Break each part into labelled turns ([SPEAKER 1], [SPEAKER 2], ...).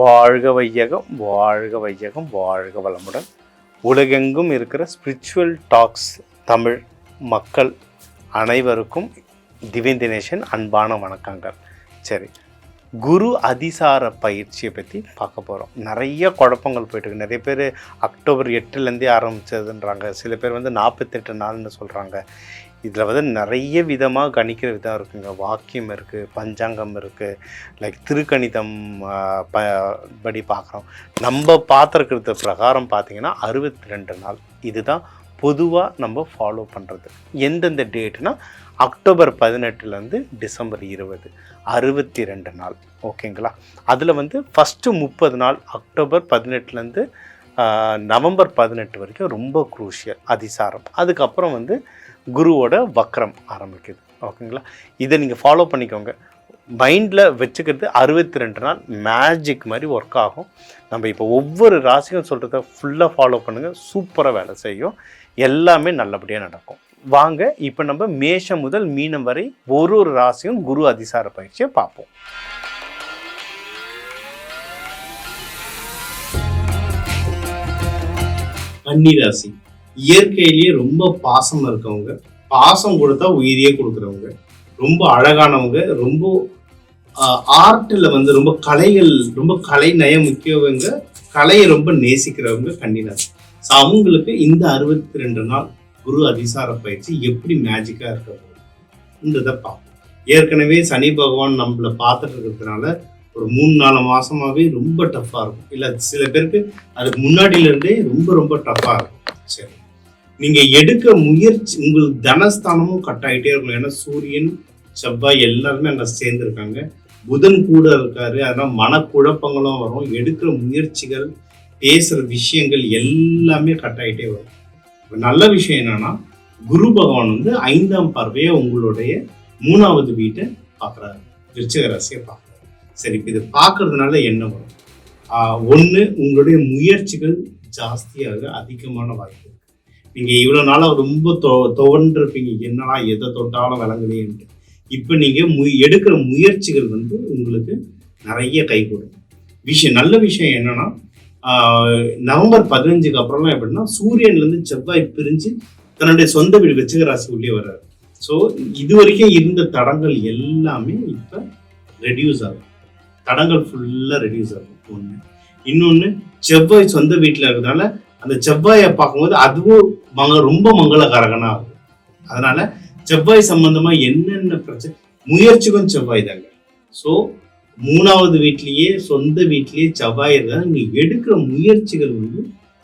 [SPEAKER 1] வாழ்க வையகம் வாழ்க வையகம் வாழ்க வளமுடன். உலகெங்கும் இருக்கிற ஸ்பிரிச்சுவல் டாக்ஸ் தமிழ் மக்கள் அனைவருக்கும் திவ்யன் தினேஷன் அன்பான வணக்கங்கள். சரி குரு அதிசார பயிற்சியை பற்றி பார்க்க போகிறோம் நிறைய குழப்பங்கள் போயிட்டுருக்கு. நிறைய பேர் அக்டோபர் எட்டுலேருந்தே ஆரம்பிச்சதுன்றாங்க. சில பேர் வந்து நாற்பத்தெட்டு நாள்னு சொல்கிறாங்க இதில் வந்து நிறைய விதமாக கணிக்கிற விதம் இருக்குங்க. வாக்கியம் இருக்குது பஞ்சாங்கம் இருக்குது லைக் திருக்கணிதம் ப படி பார்க்குறோம். நம்ம பார்த்துருக்கிறது பிரகாரம் பார்த்திங்கன்னா அறுபத்தி ரெண்டு நாள். இதுதான் பொதுவாக நம்ம ஃபாலோ பண்ணுறது எந்தெந்த டேட்னா அக்டோபர் பதினெட்டுலேருந்து டிசம்பர் இருபது. அறுபத்தி ரெண்டு நாள். ஓகேங்களா? அதில் வந்து ஃபஸ்ட்டு முப்பது நாள் அக்டோபர் பதினெட்டுலேருந்து நவம்பர் பதினெட்டு வரைக்கும் ரொம்ப குரூஷியல் அதிசாரம். அதுக்கப்புறம் வந்து குருவோட வக்ரம் ஆரம்பிக்குது. ஓகேங்களா? இதை நீங்கள் ஃபாலோ பண்ணிக்கோங்க. மைண்டில் வச்சுக்கிறது அறுபத்தி ரெண்டு நாள் மேஜிக் மாதிரி ஒர்க் ஆகும். நம்ம இப்போ ஒவ்வொரு ராசியும் சொல்கிறத ஃபுல்லாக ஃபாலோ பண்ணுங்கள் சூப்பராக வேலை செய்யும். எல்லாமே நல்லபடியாக நடக்கும். வாங்க இப்போ நம்ம மேஷம் முதல் மீனம் வரை ஒரு ஒரு ராசியும் குரு அதிசார பயிற்சியை பார்ப்போம்.
[SPEAKER 2] கன்னிராசி இயற்கையிலேயே ரொம்ப பாசம் இருக்கவங்க பாசம் கொடுத்தா உயிரியே கொடுக்குறவங்க ரொம்ப அழகானவங்க ரொம்ப ஆர்ட்டில் வந்து ரொம்ப கலைகள் ரொம்ப கலை நயம் முக்கியவங்க கலையை ரொம்ப நேசிக்கிறவங்க கன்னிராசி ஸோ அவங்களுக்கு இந்த அறுபத்தி ரெண்டு நாள் குரு அதிசார பயிற்சி எப்படி மேஜிக்காக இருக்கிறதுன்றதை பார்ப்போம். ஏற்கனவே சனி பகவான் நம்மளை பார்த்துட்டு இருக்கிறதுனால ஒரு மூணு நாலு மாசமாவே ரொம்ப டஃப்பாக இருக்கும். இல்லை சில பேருக்கு அதுக்கு முன்னாடியிலேருந்தே ரொம்ப ரொம்ப டஃப்பாக இருக்கும். சரி. நீங்க எடுக்க முயற்சி உங்களுக்கு தனஸ்தானமும் கட் ஆகிட்டே இருக்கும். ஏன்னா சூரியன் செவ்வாய் எல்லாருமே அங்க சேர்ந்துருக்காங்க. புதன் கூட இருக்காரு. அதனால மனக்குழப்பங்களும் வரும். எடுக்கிற முயற்சிகள் பேசுற விஷயங்கள் எல்லாமே கட் ஆகிட்டே வரும். நல்ல விஷயம் என்னன்னா குரு பகவான் வந்து ஐந்தாம் பார்வையை உங்களுடைய மூணாவது வீட்டை பார்க்குறாரு. விருச்சக ராசியை பார்க்குறாரு. சரி இப்போ இதை பார்க்கறதுனால என்ன வரும்? ஒன்று உங்களுடைய முயற்சிகள் ஜாஸ்தியாக அதிகமான வாய்ப்பு. நீங்கள் இவ்வளோ நாளாக ரொம்ப தொ துவண்டிருப்பீங்க. என்னடா எதை தொட்டாலும் விளங்குதேன்ட்டு இப்போ நீங்கள் மு எடுக்கிற முயற்சிகள் வந்து உங்களுக்கு நிறைய கை கொடுக்கும். விஷயம் நல்ல விஷயம் என்னன்னா நவம்பர் பதினஞ்சுக்கு அப்புறம்லாம் எப்படின்னா சூரியன்லேருந்து செவ்வாய் பிரிஞ்சு தன்னுடைய சொந்த வீடு விருச்சிக ராசி உள்ளே வர்றாரு. ஸோ இது வரைக்கும் இருந்த தடங்கள் எல்லாமே இப்போ ரெடியூஸ் ஆகும் தடங்கள் ஃபுல்லாக ரெடியூஸ் ஆகும் ஒன்று இன்னொன்று செவ்வாய் சொந்த வீட்டில் இருக்கிறதுனால அந்த செவ்வாயை பார்க்கும்போது அதுவும் மங்க ரொம்ப மங்களகாரகனா ஆகும் அதனால செவ்வாய் சம்பந்தமா என்னென்ன பிரச்சனை முயற்சிக்கும் செவ்வாய் தாங்க. ஸோ மூணாவது வீட்லேயே சொந்த வீட்லேயே செவ்வாய் இருந்தால் நீங்கள் எடுக்கிற முயற்சிகள் வந்து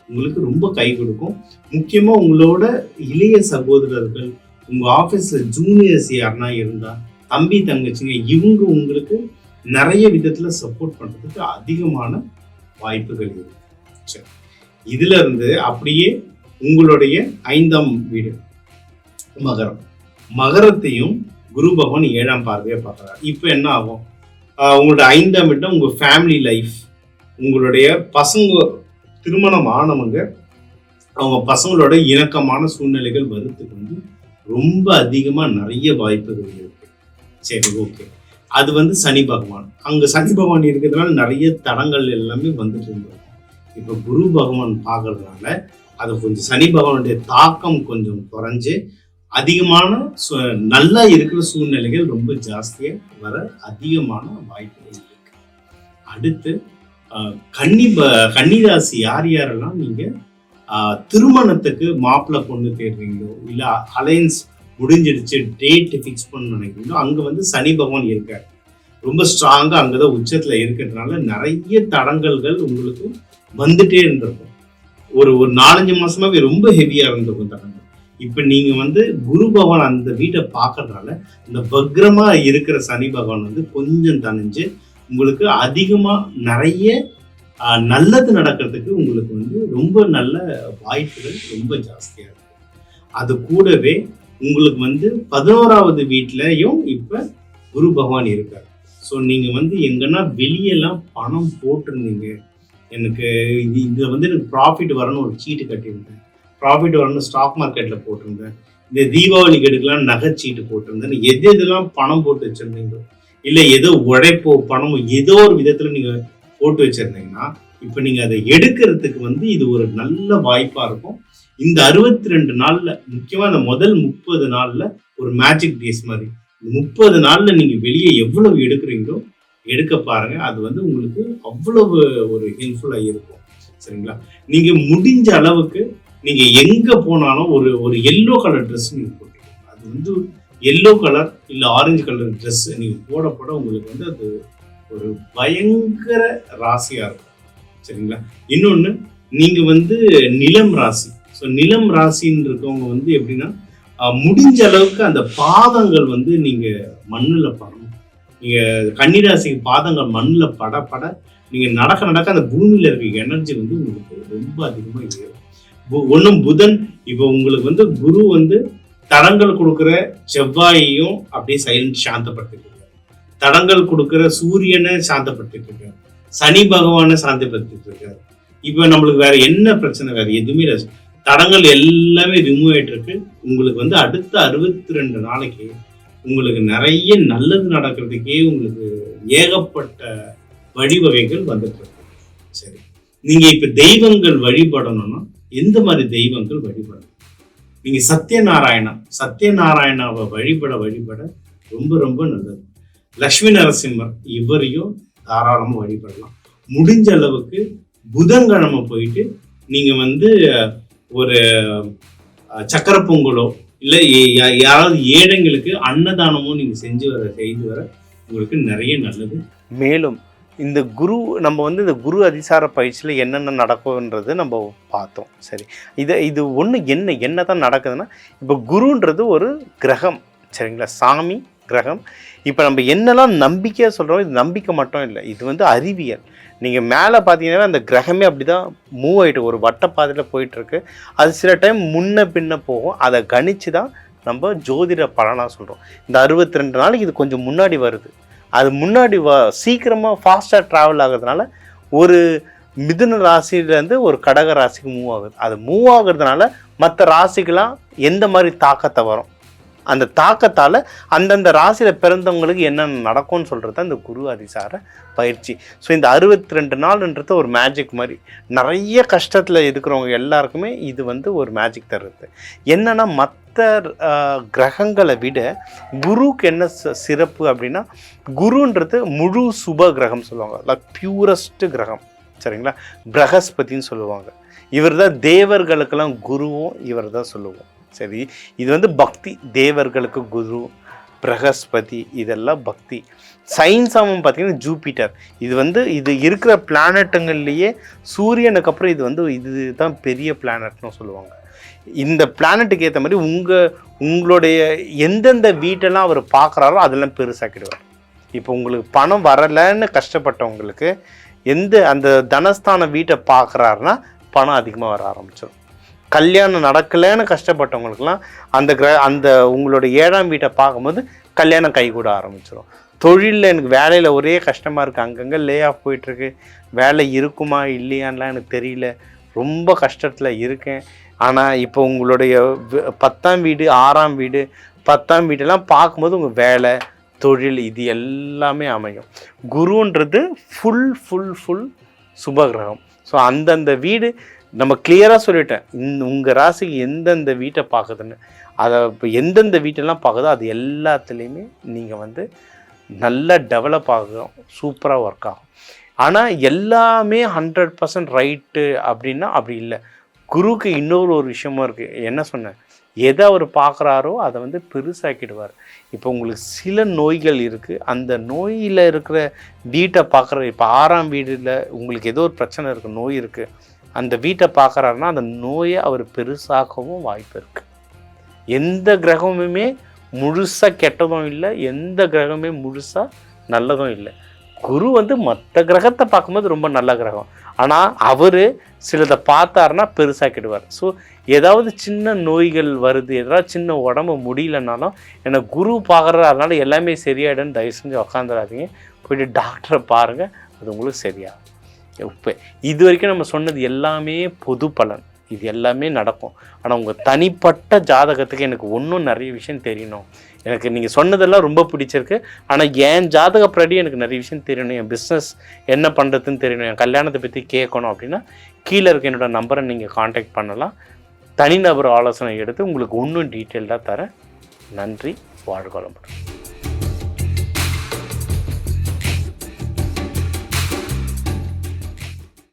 [SPEAKER 2] உங்களுக்கு ரொம்ப கை கொடுக்கும். முக்கியமாக உங்களோட இளைய சகோதரர்கள் உங்கள் ஆஃபீஸில் ஜூனியர்ஸ் யாருன்னா இருந்தால் தம்பி தங்கச்சிங்க இவங்க உங்களுக்கு நிறைய விதத்தில் சப்போர்ட் பண்ணுறதுக்கு அதிகமான வாய்ப்புகள் இருக்கு. சரி. இதுல இருந்து அப்படியே உங்களுடைய ஐந்தாம் வீடு. மகரம். மகரத்தையும் குரு பகவான் ஏழாம் பார்வையை பார்க்குறாரு. இப்போ என்ன ஆகும்? ஆஹ் உங்களோட ஐந்தாம் இடம் உங்கள் ஃபேமிலி லைஃப் உங்களுடைய பசங்க திருமணம் ஆனவங்க அவங்க பசங்களோட இணக்கமான சூழ்நிலைகள் வரத்துக்கு வந்து ரொம்ப அதிகமாக நிறைய வாய்ப்புகள் இருக்கு. சரி ஓகே அது வந்து சனி பகவான். அங்கே சனி பகவான் இருக்கிறதுனால நிறைய தடங்கள் எல்லாமே வந்துட்டு இருந்தோம் இப்போ குரு பகவான் பார்க்கறதுனால அது கொஞ்சம் சனி பகவானுடைய தாக்கம் கொஞ்சம் குறைஞ்சு அதிகமான சு- நல்லா இருக்கிற சூழ்நிலைகள் ரொம்ப ஜாஸ்தியாக வர அதிகமான வாய்ப்புகள் இருக்கு. அடுத்து கன்னி ப- கன்னிராசி யார் யாரெல்லாம் நீங்கள் திருமணத்துக்கு மாப்பிள்ளை பொண்ணு தேடுறீங்களோ இல்லை அலையன்ஸ் முடிஞ்சிடுச்சு டேட் ஃபிக்ஸ் பண்ண நினைக்கிறீங்களோ அங்கே வந்து சனி பகவான் இருக்கார். ரொம்ப ஸ்ட்ராங்காக அங்கே தான் உச்சத்தில் இருக்கிறதுனால நிறைய தடங்கல்கள் உங்களுக்கு வந்துட்டே இருந்திருக்கும். ஒரு ஒரு நாலஞ்சு மாசமாவே ரொம்ப ஹெவியா இருந்த தடங்கள் இப்ப நீங்க வந்து குரு பகவான் அந்த வீட்டை பார்க்கறதுனால இந்த பக்ரமா இருக்கிற சனி பகவான் வந்து கொஞ்சம் தணிஞ்சு உங்களுக்கு அதிகமா நிறைய நல்லது நடக்கிறதுக்கு உங்களுக்கு வந்து ரொம்ப நல்ல வாய்ப்புகள் ரொம்ப ஜாஸ்தியா இருக்கு. அது கூடவே உங்களுக்கு வந்து பதினோராவது வீட்லயும் இப்ப குரு பகவான் இருக்கார். ஸோ நீங்க வந்து எங்கன்னா வெளியெல்லாம் பணம் போட்டிருந்தீங்க. எனக்கு இது இதுல வந்து எனக்கு ப்ராஃபிட் வரணும் ஒரு சீட்டு கட்டியிருந்தேன். ப்ராஃபிட் வரணும் ஸ்டாக் மார்க்கெட்டில் போட்டிருந்தேன். இந்த தீபாவளிக்கு எடுக்கலாம் நகைச்சீட்டு போட்டிருந்தேன். எது எதெல்லாம் பணம் போட்டு வச்சிருந்தீங்களோ இல்லை ஏதோ உழைப்போ பணமோ ஏதோ ஒரு விதத்தில் நீங்கள் போட்டு வச்சிருந்தீங்கன்னா இப்போ நீங்கள் அதை எடுக்கிறதுக்கு வந்து இது ஒரு நல்ல வாய்ப்பாக இருக்கும். இந்த அறுபத்தி ரெண்டு நாளில் முக்கியமாக இந்த முதல் முப்பது நாளில் ஒரு மேஜிக் டேஸ் மாதிரி. முப்பது நாளில் நீங்கள் வெளியே எவ்வளவு எடுக்கிறீங்களோ எடுக்க பாருங்க. அது வந்து உங்களுக்கு அவ்வளவு ஒரு ஹெல்ப்ஃபுல்லாக இருக்கும். சரிங்களா? நீங்கள் முடிஞ்ச அளவுக்கு நீங்கள் எங்கே போனாலும் ஒரு ஒரு எல்லோ கலர் ட்ரெஸ் நீங்கள் போட்டுக்கோங்க அது வந்து எல்லோ கலர் இல்லை ஆரஞ்சு கலர் ட்ரெஸ் நீங்கள் போட போட உங்களுக்கு வந்து அது ஒரு பயங்கர ராசியாக இருக்கும். சரிங்களா? இன்னொன்று நீங்கள் வந்து நிலம் ராசி. ஸோ நிலம் ராசின்னு இருக்கவங்க வந்து எப்படின்னா முடிஞ்ச அளவுக்கு அந்த பாதங்கள் வந்து நீங்கள் மண்ணில் படணும் நீங்கள் கன்னிராசி பாதங்கள் மண்ணில் பட பட நீங்கள் நடக்க நடக்க அந்த பூமியில் இருக்க எனர்ஜி வந்து உங்களுக்கு ரொம்ப அதிகமாக ஏறும். ஒன்றும் புதன் இப்போ உங்களுக்கு வந்து குரு வந்து தடங்கள் கொடுக்குற செவ்வாயையும் அப்படியே சைலண்ட் சாந்தப்படுத்திட்டு தடங்கள் கொடுக்குற சூரியனை சாந்தப்படுத்திட்டு இருக்காரு. சனி பகவானை சாந்தப்படுத்திட்டு இருக்காரு. இப்போ நம்மளுக்கு வேற என்ன பிரச்சனை? வேற எதுவுமே இல்லை. தடங்கள் எல்லாமே ரிமூவ் ஆயிட்டு இருக்கு. உங்களுக்கு வந்து அடுத்த அறுபத்தி ரெண்டு நாளைக்கு உங்களுக்கு நிறைய நல்லது நடக்கிறதுக்கே உங்களுக்கு ஏகப்பட்ட வழிவகைகள் வந்துட்டு இருக்கு. சரி. நீங்க இப்ப தெய்வங்கள் வழிபடணும்னா எந்த மாதிரி தெய்வங்கள் வழிபடணும்? நீங்க சத்யநாராயணா சத்யநாராயணாவை வழிபட வழிபட ரொம்ப ரொம்ப நல்லது. லக்ஷ்மி நரசிம்மர் இவரையும் தாராளமாக வழிபடலாம். முடிஞ்ச அளவுக்கு புதன்கிழமை போயிட்டு நீங்க வந்து ஒரு சக்கர பொங்கலோ இல்லை யாராவது ஏழைங்களுக்கு அன்னதானமும் நீங்க செஞ்சு வர செய்து வர உங்களுக்கு நிறைய நல்லது.
[SPEAKER 1] மேலும் இந்த குரு நம்ம வந்து இந்த குரு அதிசார பயிற்சியில் என்னென்ன நடக்கும்ன்றது நம்ம பார்த்தோம். சரி. இது இது ஒன்று என்ன என்ன தான் நடக்குதுன்னா இப்போ குருன்றது ஒரு கிரகம். சரிங்களா? சாமி கிரகம். இப்போ நம்ம என்னெல்லாம் நம்பிக்கையாக சொல்கிறோம் இது நம்பிக்கை மட்டும் இல்லை. இது வந்து அறிவியல். நீங்கள் மேலே பார்த்தீங்கன்னா அந்த கிரகமே அப்படி தான் மூவ் ஆகிட்டு ஒரு வட்டப்பாதையில் போயிட்டுருக்கு. அது சில டைம் முன்ன பின்ன போகும். அதை கணித்து தான் நம்ம ஜோதிட பலனாக சொல்கிறோம் இந்த அறுபத்தி ரெண்டு நாளைக்கு இது கொஞ்சம் முன்னாடி வருது. அது முன்னாடி வ சீக்கிரமாக ஃபாஸ்ட்டாக ட்ராவல் ஆகுறதுனால ஒரு மிதுன ராசியிலேருந்து ஒரு கடக ராசிக்கு மூவ் ஆகுது. அது மூவ் ஆகுறதுனால மற்ற ராசிக்கெலாம் எந்த மாதிரி தாக்கத்தை வரும்? அந்த தாக்கத்தால் அந்தந்த ராசியில் பிறந்தவங்களுக்கு என்னென்ன நடக்கும்னு சொல்கிறது அந்த குரு அதிசார பயிற்சி. ஸோ இந்த அறுபத்தி ரெண்டு நாள்ன்றது ஒரு மேஜிக் மாதிரி. நிறைய கஷ்டத்தில் இருக்கிறவங்க எல்லாருக்குமே இது வந்து ஒரு மேஜிக் தருது என்னென்னா மற்ற கிரகங்களை விட குருவுக்கு என்ன ச- சிறப்பு அப்படின்னா குருன்றது முழு சுப கிரகம் சொல்லுவாங்க. லைக் பியூரஸ்ட் கிரகம். சரிங்களா? பிரகஸ்பதின்னு சொல்லுவாங்க. இவர் தான் தேவர்களுக்கெல்லாம் குருவும் இவர் தான் சொல்லுவோம். சரி இது வந்து பக்தி. தேவர்களுக்கு குரு பிரகஸ்பதி இதெல்லாம் பக்தி. சயின்ஸ் அவன் பார்த்தீங்கன்னா ஜூபிட்டர் இது வந்து இது இருக்கிற பிளானட்டுங்கள்லேயே சூரியனுக்கு அப்புறம் இது வந்து இதுதான் பெரிய பிளானட்னு சொல்லுவாங்க. இந்த பிளானட்டுக்கு ஏற்ற மாதிரி உங்கள் உங்களுடைய எந்தெந்த வீட்டெல்லாம் அவர் பார்க்குறாரோ அதெல்லாம் பெருசாக்கிடுவார். இப்போ உங்களுக்கு பணம் வரலைன்னு கஷ்டப்பட்டவங்களுக்கு எந்த அந்த தனஸ்தான வீட்டை பார்க்குறாருன்னா பணம் அதிகமாக வர ஆரம்பிச்சிடும் கல்யாணம் நடக்கலைன்னு கஷ்டப்பட்டவங்களுக்குலாம் அந்த கிர அந்த உங்களோட ஏழாம் வீட்டை பார்க்கும்போது கல்யாணம் கைகூட ஆரம்பிச்சிடும் தொழிலில் எனக்கு வேலையில் ஒரே கஷ்டமாக இருக்குது அங்கங்கே லே ஆஃப் போயிட்டுருக்கு. வேலை இருக்குமா இல்லையான்லாம் எனக்கு தெரியல. ரொம்ப கஷ்டத்தில் இருக்கேன். ஆனால் இப்போ உங்களுடைய பத்தாம் வீடு ஆறாம் வீடு பத்தாம் வீடெல்லாம் பார்க்கும்போது உங்கள் வேலை தொழில் இது எல்லாமே அமையும். குருன்றது ஃபுல் ஃபுல் ஃபுல் சுபகிரகம் ஸோ அந்தந்த வீடு நம்ம கிளியராக சொல்லிட்டேன். இந்த உங்கள் ராசிக்கு எந்தெந்த வீட்டை பார்க்குதுன்னு. அதை இப்போ எந்தெந்த வீட்டெல்லாம் பார்க்குதோ அது எல்லாத்துலேயுமே நீங்கள் வந்து நல்லா டெவலப் ஆகும் சூப்பராக ஒர்க் ஆகும். ஆனால் எல்லாமே ஹண்ட்ரட் பர்சன்ட் ரைட்டு அப்படின்னா அப்படி இல்லை. குருவுக்கு இன்னொரு ஒரு விஷயமும் இருக்குது என்ன சொன்னேன்? எதை அவர் பார்க்குறாரோ அதை வந்து பெருசாக்கிடுவார். இப்போ உங்களுக்கு சில நோய்கள் இருக்குது அந்த நோயில் இருக்கிற வீட்டை பார்க்குற இப்போ ஆறாம் வீடில் உங்களுக்கு ஏதோ ஒரு பிரச்சனை இருக்குது நோய் இருக்குது அந்த வீட்டை பார்க்குறாருன்னா அந்த நோயை அவர் பெருசாகவும் வாய்ப்பு இருக்குது எந்த கிரகமுமே முழுசாக கெட்டதும் இல்லை எந்த கிரகமே முழுசாக நல்லதும் இல்லை. குரு வந்து மற்ற கிரகத்தை பார்க்கும்போது ரொம்ப நல்ல கிரகம். ஆனால் அவர் சிலதை பார்த்தாருன்னா பெருசாக்கிடுவார். ஸோ ஏதாவது சின்ன நோய்கள் வருது ஏதாவது சின்ன உடம்பு முடியலனாலும் என்னை குரு பார்க்குறாரு அதனால் எல்லாமே சரியாயிடுன்னு தயவு செஞ்சு உக்காந்துடாதீங்க போயிட்டு டாக்டரை பாருங்கள் அது உங்களுக்கு சரியாகும். இப்போ இது வரைக்கும் நம்ம சொன்னது எல்லாமே பொது பலன். இது எல்லாமே நடக்கும். ஆனால் உங்கள் தனிப்பட்ட ஜாதகத்துக்கு எனக்கு ஒன்றும் நிறைய விஷயம் தெரியணும். எனக்கு நீங்கள் சொன்னதெல்லாம் ரொம்ப பிடிச்சிருக்கு. ஆனால் என் ஜாதகப்படி எனக்கு நிறைய விஷயம் தெரியணும். என் பிஸ்னஸ் என்ன பண்ணுறதுன்னு தெரியணும். என் கல்யாணத்தை பற்றி கேட்கணும் அப்படின்னா கீழே இருக்க என்னோட நம்பரை நீங்கள் காண்டாக்ட் பண்ணலாம். தனிநபர் ஆலோசனை எடுத்து உங்களுக்கு இன்னும் டீட்டெயில்டாக தரேன். நன்றி. வாழ்க வளமுடன்.